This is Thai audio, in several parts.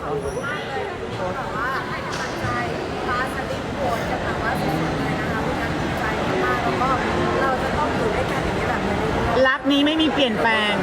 ขาเยอะมากเลยแบบว่าให้กำลังใจฟ้าสลิปโวตกันแว่าสุดเลยนะคะคุณนักใจมากแล้วก็เราจะต้องอยู่ด้วยกันอย่างนี้แบบนี้ รักนี้ไม่มีเปลี่ยนแปลง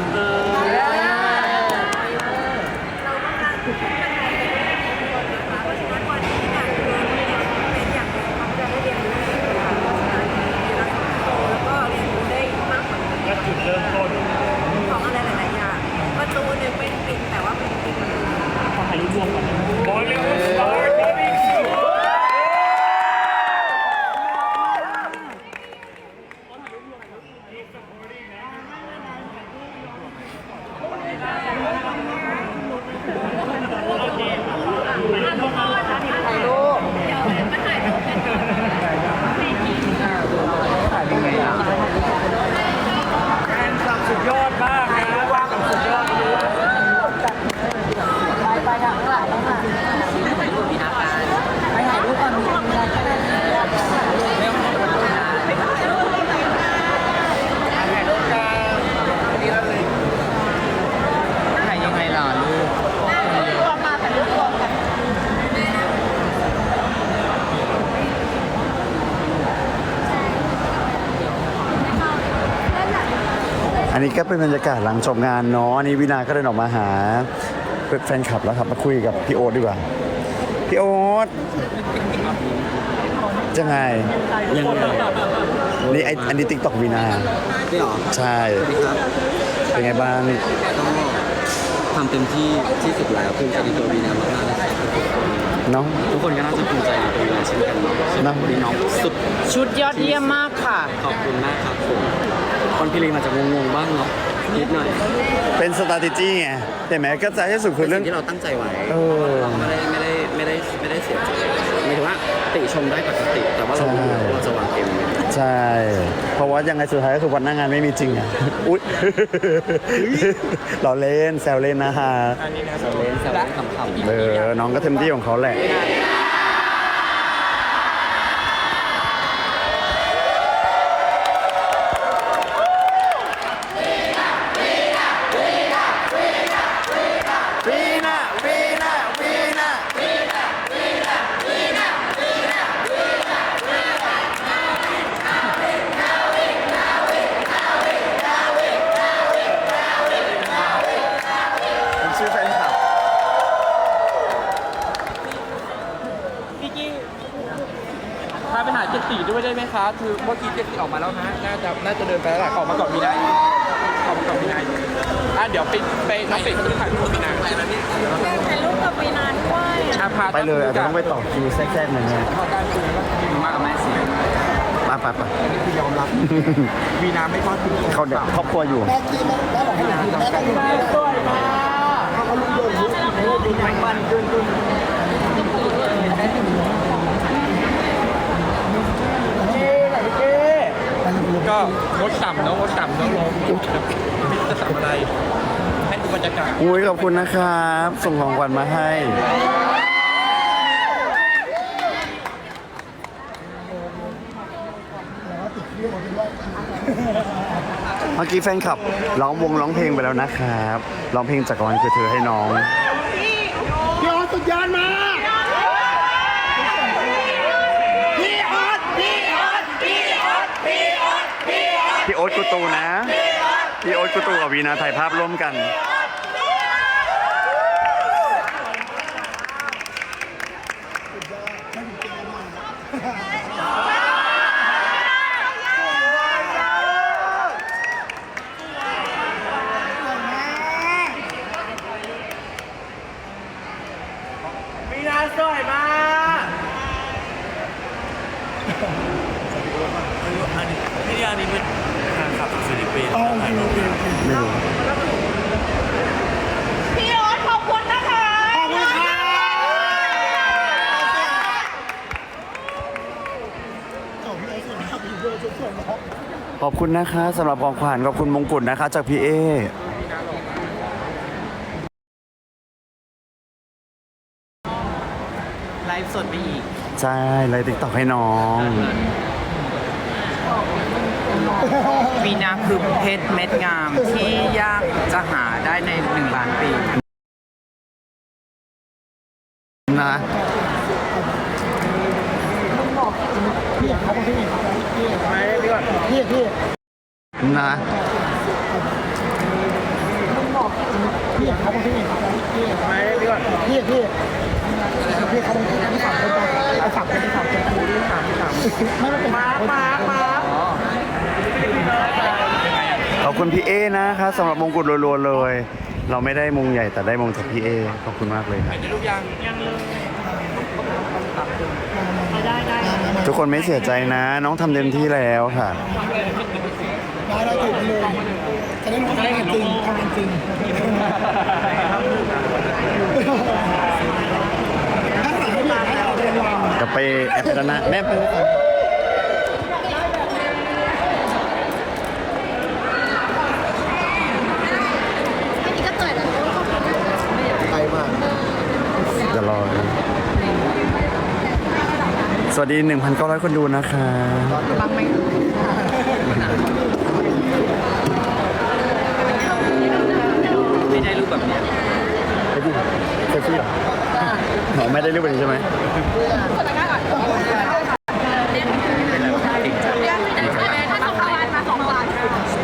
นนี้ก็เป็นบรรยากาศหลังจบงานเนาะอันนี้วินาก็เดินออกมาหาเพื่อนแฟนคลับแล้วครับมาคุยกับพี่โอ๊ตดีกว่าพี่โอ๊ตจะไงยังไงนี่ไออันนี้ติ๊กต็อกวินานี่หรอใช่สวัสดีครับเป็นไงบ้างก็ทำเต็มที่ที่สุดแล้วภูมิใจในตัววีนามากๆนะครับเนาะทุกคนก็น่าจะภูมิใจในตัววีนาเช่นกันเนาะเนอะวันนี้น้องสุดชุดยอดเยี่ยมมากค่ะ ขอบคุณมากครับผม คนพี่ลิงอาจจะงงๆบ้างเนาะนิดหน่อยเป็นสตาติจี้ไงเห็นไหมก็ใจที่สุดคือเป็นเรื่อสิ่งง ที่เราตั้งใจไว้เออ เราไม่ได้ไม่ได้ไม่ได้ไม่ได้เสียใจหมายถึงว่าติชมได้ปกติ แต่ว่าเรารู้ว่าเราจะวางเกมยังไงใช่ เพราะว่ายังไงสุดท้ายก็คือวันหน้างานไม่มีจริงอะ อุ๊ย เราเล่นแซวเล่นนะฮะแซวเล่นแซวเล่นขำๆ เออน้องก็เต็มที่ของเขาแหละวี คะคือเมื่อกี้เจ็ดสีออกมาแล้วฮะน่าจะน่าจะเดินไปแล้วแหละออกมาก่อนมีนายออกมาก่อนมีนายอะเดี๋ยวไปไปน้องเป็ดเขาจะถ่ายรูปกับมีนายไปแล้วนี่ถ่ายรูปกับวีนานด้วยอาพาไปเลยอาจจะต้องไปต่อคิวแทรกๆหน่อยนะพอการคุยแล้วก็มีมากกับแม่สีไปไปไปอันนี้คือยอมรับวีนาไม่ทอดทิ้งเขาเด็กครอบครัวอยู่ก็งดต่ำเนาะงดต่ำเนาะลงไม่รู้จะต่ำอะไร ให้ดูบรรยากาศอุ้ยขอบคุณนะครับ ส่งของขวัญมาให้ เมื่อกี้แฟนคลับร้องวงร้องเพลงไปแล้วนะครับ ร้องเพลงจากรวาลคือเธอให้น้อง พี่ออสสุดยอดมากพี่ออสพี่ออสพี่ออสพี่ออสพี่ออส พี่ โอ๊ตกุตูนะ พี่โอ๊ตกุตูกับวีนาถ่ายภาพร่วมกัน มีนาสวยมาก พี่ยานี่เป็นทางขับ ศิลปินไม่รู้พี่โอ๊ตขอบคุณนะคะขอบคุณค่ะขอบคุณนะคะสำหรับของขวัญขอบคุณมงกุฎนะคะ จากพี่เอไลฟ์สดไปอีก ใช่เลยติ๊กต็อกให้น้อง วีนาคือเพชรเม็ดงามที่ยากจะหาได้ในหนึ่งล้านปีนะนะพี่เขาบอกพี่พี่ไม่พี่ก่อนพี่พี่พี่เขาบอกพี่สามคนเอาสามคนที่สามคนคูที่สามที่สามไม่ไม่เป็นมามามา ขอบ คุณพี่เอนะครับสำหรับมงกุฎรัวๆเลย เราไม่ได้มงใหญ่แต่ได้มงจากพี่เอขอบคุณมากเลยครับเดี๋ยวลูกยังยังเลยทุกคนไม่เสียใจนะ น้องทำเต็มที่แล้วค่ะได้ได้ถูกเลยจะได้รู้ว่าทำจริงทำจริงถ้าสั่งให้มาให้เราเรียนรอกลับไปแอปด้านหน้าแม่ไปด้วยกันไปมาก จะรอดูส วัสดี 1,900 คนดูนะคะไม่ได้รูปแบบเนี้ยไปดิเซลฟี่เหรอหมอไม่ได้รูปแบบนี้ใช่ไหม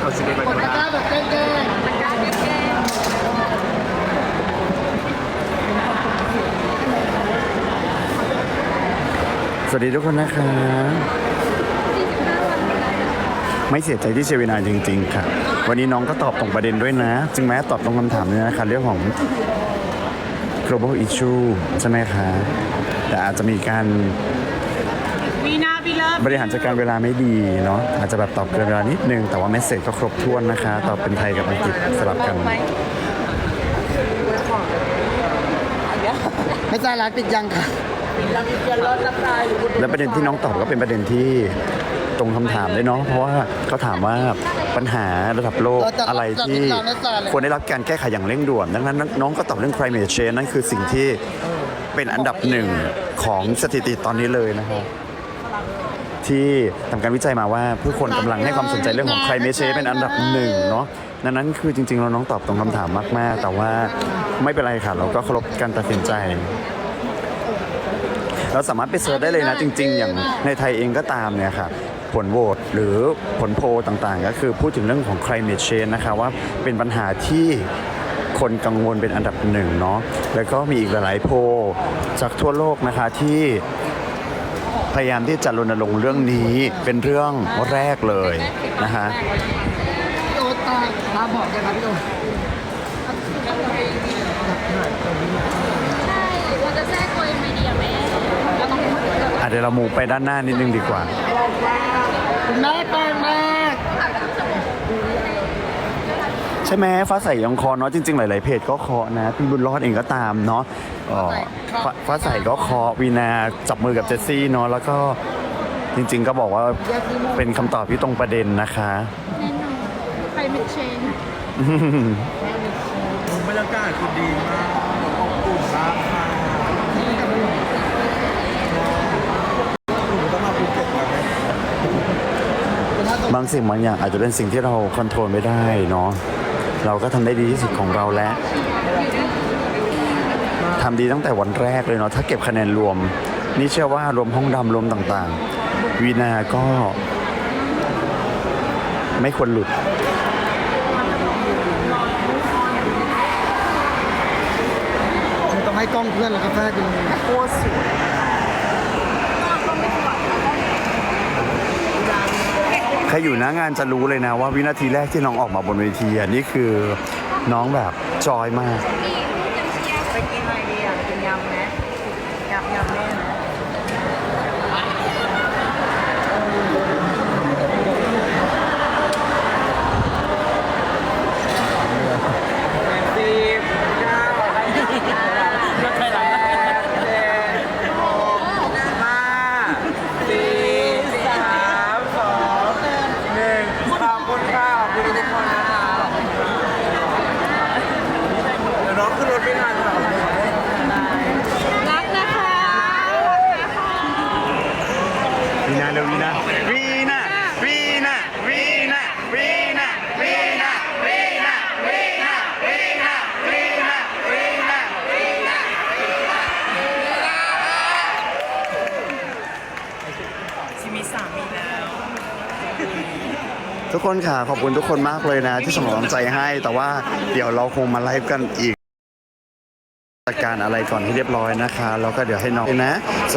เอาชิ้นเล็กไปก่อน กล้าแบบแกล้ง สวัส ดีทุกคนนะคะ ไม่เสียใจที่เชยเวลาจริง ๆ ค่ะ วันนี้น้องก็ตอบตรงประเด็นด้วยนะ จึงแม้ตอบตรงคำถามเนี่ยนะคะเรื่องของ global issue ใช่ไหมคะ แต่อาจจะมีการวีนาบีเลิฟบริหารจัดการเวลาไม่ดีเนาะอาจจะแบบตอบเกินเวลานิดนึง แต่ว่าเมสเซจก็ครบถ้วนนะคะ ตอบเป็นไทยกับอังกฤษสลับกัน ไม่ใช่ร้านปิดยังค่ะ และประเด็นที่น้องตอบก็เป็นประเด็นที่ตรงคำถามเลยเนาะเพราะว่าเขาถามว่าปัญหาระดับโลกอะไรที่ควรได้รับการแก้ไขอย่างเร่งด่วน ดังนั้นน้องก็ตอบเรื่อง climate change นั่นคือสิ่งที่เป็นอันดับหนึ่งของสถิติตอนนี้เลยนะครับที่ทำการวิจัยมาว่าผู้คนกำลังให้ความสนใจเรื่องของ climate change เป็นอันดับหนึ่งเนาะดังนั้นคือจริงๆเราน้องตอบตรงคำถามมาก ๆ แต่ว่าไม่เป็นไรค่ะ เราก็เคารพการตัดสินใจ เราสามารถไปเสิร์ชได้เลยนะจริง ๆ อย่างในไทยเองก็ตามเนี่ยค่ะผลโหวตหรือผลโพลต่างๆ ก็คือพูดถึงเรื่องของ climate change นะคะว่าเป็นปัญหาที่คนกังวลเป็นอันดับหนึ่งเนาะแล้วก็มีอีกหลายๆโพลจากทั่วโลกนะคะที่พยายามที่จะรณรงค์เรื่องนี้เป็นเรื่องแรกเลยนะคะโตตาตาบอกยังครับพี่โอต อะ เดี๋ยวเรามูไปด้านหน้านิดนึงดีกว่าคุณแม่แปลงมากใช่ไหมฟ้าใสยังเคอเนาะจริง ๆ หลาย ๆ เพจก็เคาะนะ พี่บุญรอดเองก็ตามเนาะเอ่อฟ้าฟ้าใสก็เคาะวีนาจับมือกับเจสซี่เนาะแล้วก็จริง ๆ ก็บอกว่าเป็นคำตอบที่ตรงประเด็นนะคะใครเป็นเชนบรรยากาศคือดีมากอบอุ่นมากค่ะหนูต้องมาภูเก็ตกันไหม บางสิ่งบางอย่างอาจจะเป็นสิ่งที่เราคอนโทรลไม่ได้เนาะเราก็ทำได้ดีที่สุดของเราแล้วทำดีตั้งแต่วันแรกเลยเนาะถ้าเก็บคะแนนรวม นี่เชื่อว่ารวมห้องดำรวมต่างๆ วีนาก็ ไม่ควรหลุดต้องให้กล้องเพื่อนแล้วก็แพ้ดู ใครอยู่หน้างานจะรู้เลยนะว่าวินาทีแรกที่น้องออกมาบนเวทีอะนี่คือน้องแบบจอยมาก ไปกินอะไรดีอะกินยำไหมยำยำแม่นะ สิบเก้าก็ใช่หลังเจ็ดหกห้าสี่สามสองหนึ่งขอบคุณค่ะขอบคุณทุกคนนะคะ เดี๋ยวน้อง ทุกคนค่ะขอบคุณทุกคนมากเลยนะ ที่ส่งกำลังใจให้ แต่ว่าเดี๋ยวเราคงมาไลฟ์กันอีกจัดการอะไรก่อนให้เรียบร้อยนะคะ แล้วก็เดี๋ยวให้น้องนะ